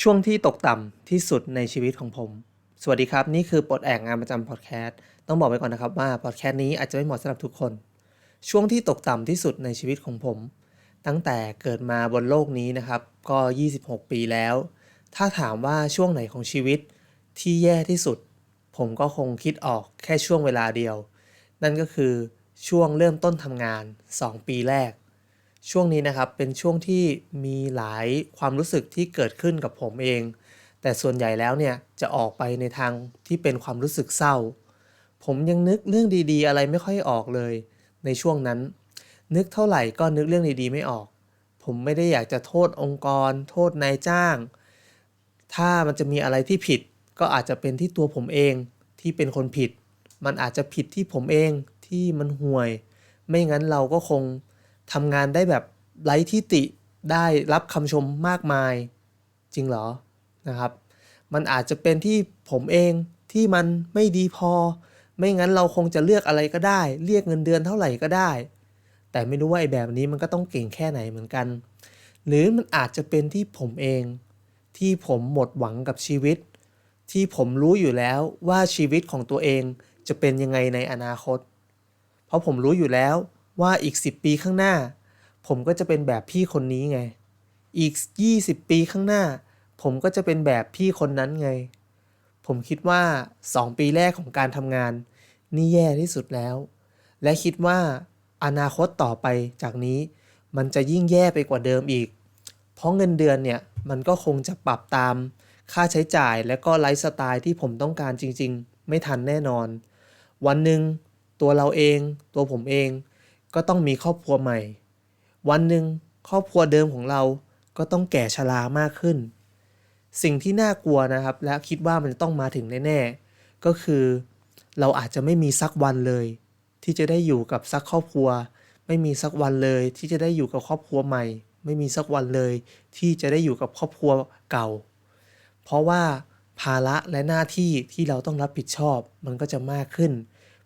ช่วงที่ตกต่ำที่สุดในชีวิตของผม สวัสดีครับ นี่คือปลดแอกงานประจำพอดแคสต์ต้องบอกไว้ก่อนนะครับว่าพอดแคสต์นี้อาจจะไม่เหมาะสำหรับทุกคน ช่วงที่ตกต่ำที่สุดในชีวิตของผม ตั้งแต่เกิดมาบนโลกนี้นะครับ ก็ 26 ปีแล้ว ถ้าถามว่าช่วงไหนของชีวิตที่แย่ที่สุด ผมก็คงคิดออกแค่ช่วงเวลาเดียว นั่นก็คือช่วงเริ่มต้นทำงาน 2 ปีแรก ช่วงนี้นะครับเป็นช่วงที่มีหลายความรู้สึกที่เกิดขึ้นกับผมเอง แต่ส่วนใหญ่แล้วเนี่ยจะออกไปในทางที่เป็นความรู้สึกเศร้า ผมยังนึกเรื่องดีๆ อะไรไม่ค่อยออกเลย ในช่วงนั้น นึกเท่าไหร่ก็นึกเรื่องดีๆไม่ออก ผมไม่ได้อยากจะโทษองค์กร โทษนายจ้าง ถ้ามันจะมีอะไรที่ผิด ก็อาจจะเป็นที่ตัวผมเองที่เป็นคนผิด มันอาจจะผิดที่ผมเองที่มันห่วย ไม่งั้นเราก็คง ทำงานได้แบบไร้ที่ติได้รับคำชมมากมายจริงเหรอนะครับ มันอาจจะเป็นที่ผมเองที่มันไม่ดีพอ ไม่งั้นเราคงจะเลือกอะไรก็ได้ เรียกเงินเดือนเท่าไหร่ก็ได้ แต่ไม่รู้ว่าไอ้แบบนี้มันก็ต้องเก่งแค่ไหนเหมือนกัน หรือมันอาจจะเป็นที่ผมเอง ที่ผมหมดหวังกับชีวิต ที่ผมรู้อยู่แล้วว่าชีวิตของตัวเองจะเป็นยังไงในอนาคต เพราะผมรู้อยู่แล้ว ว่าอีก 10 ปีข้างหน้า ผมก็จะเป็นแบบพี่คนนี้ไง อีก 20 ปีข้างหน้า ผมก็จะเป็นแบบพี่คนนั้นไง ผมคิดว่า 2 ปีแรกของการทำงาน นี่แย่ที่สุดแล้ว และคิดว่าอนาคตต่อไปจากนี้มันจะยิ่งแย่ไปกว่าเดิมอีก เพราะเงินเดือนเนี่ย มันก็คงจะปรับตาม ค่าใช้จ่ายและก็ไลฟ์สไตล์ที่ผมต้องการจริง ๆ ไม่ทันแน่นอน วันหนึ่งตัวเราเอง ตัวผมเอง ก็ต้องมีครอบครัวใหม่ วันหนึ่งครอบครัวเดิมของเราก็ต้องแก่ชรามากขึ้น สิ่งที่น่ากลัวนะครับ และคิดว่ามันจะต้องมาถึงแน่ๆ ก็คือเราอาจจะไม่มีสักวันเลย ที่จะได้อยู่กับสักครอบครัว ไม่มีสักวันเลย ที่จะได้อยู่กับครอบครัวใหม่ ไม่มีสักวันเลย ที่จะได้อยู่กับครอบครัวเก่า เพราะว่าภาระและหน้าที่ที่เราต้องรับผิดชอบมันก็จะมากขึ้น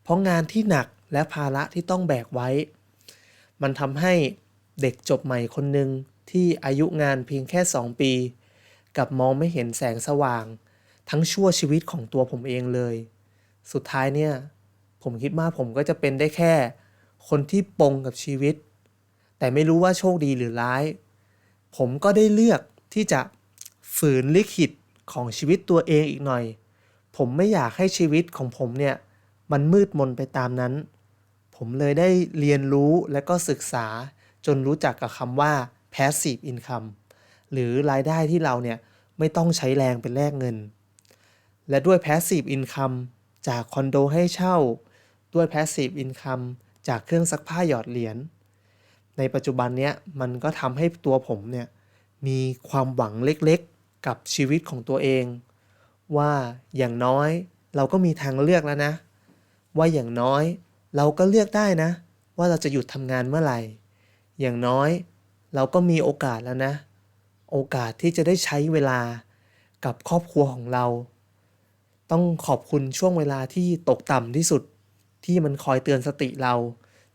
เพราะงานที่หนักและภาระที่ต้องแบกไว้ มันทำให้เด็กจบใหม่คนหนึ่งที่อายุงานเพียงแค่ 2 ปี กับมองไม่เห็นแสงสว่าง ทั้งชั่วชีวิตของตัวผมเองเลย สุดท้ายเนี่ย ผมคิดว่าผมก็จะเป็นได้แค่ คนที่ปงกับชีวิต แต่ไม่รู้ว่าโชคดีหรือร้าย ผมก็ได้เลือกที่จะฝืนลิขิตของชีวิตตัวเองอีกหน่อย ผมไม่อยากให้ชีวิตของผมเนี่ย มันมืดมนไปตามนั้น ผมเลยได้เรียนรู้และก็ศึกษาจนรู้จักกับคำว่า passive income หรือรายได้ที่เราเนี่ยไม่ต้องใช้แรงเป็นแลกเงิน และด้วย passive income จากคอนโดให้เช่า ด้วย passive income จากเครื่องซักผ้าหยอดเหรียญ ในปัจจุบันเนี้ยมันก็ทำให้ตัวผมเนี่ยมีความหวังเล็กๆกับชีวิตของตัวเอง ว่าอย่างน้อยเราก็มีทางเลือกแล้วนะ ว่าอย่างน้อย เราก็เลือกได้นะ ว่าเราจะหยุดทำงานเมื่อไหร่ อย่างน้อย เราก็มีโอกาสแล้วนะ โอกาสที่จะได้ใช้เวลากับครอบครัวของเรา ต้องขอบคุณช่วงเวลาที่ตกต่ำที่สุดที่มันคอยเตือนสติเรา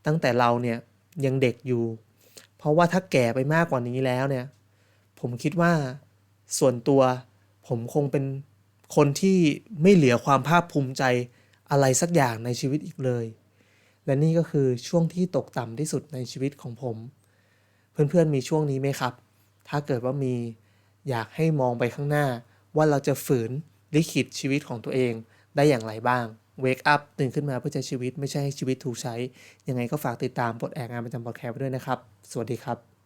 ตั้งแต่เราเนี่ยยังเด็กอยู่ เพราะว่าถ้าแก่ไปมากกว่านี้แล้วเนี่ย ผมคิดว่าส่วนตัวผมคงเป็นคนที่ไม่เหลือความภาคภูมิใจอะไรสักอย่างในชีวิตอีกเลย และนี่ก็คือช่วงที่ตกต่ำที่สุดในชีวิตของผม เพื่อนๆมีช่วงนี้ไหมครับ ถ้าเกิดว่ามีอยากให้มองไปข้างหน้า ว่าเราจะฝืนลิขิตชีวิตของตัวเองได้อย่างไรบ้าง Wake up ตื่นขึ้นมาเพื่อใช้ชีวิตไม่ใช่ให้ชีวิตถูกใช้ ยังไงก็ฝากติดตามปลดแอกงานประจำบอดแคสต์ไว้ด้วยนะครับ สวัสดีครับ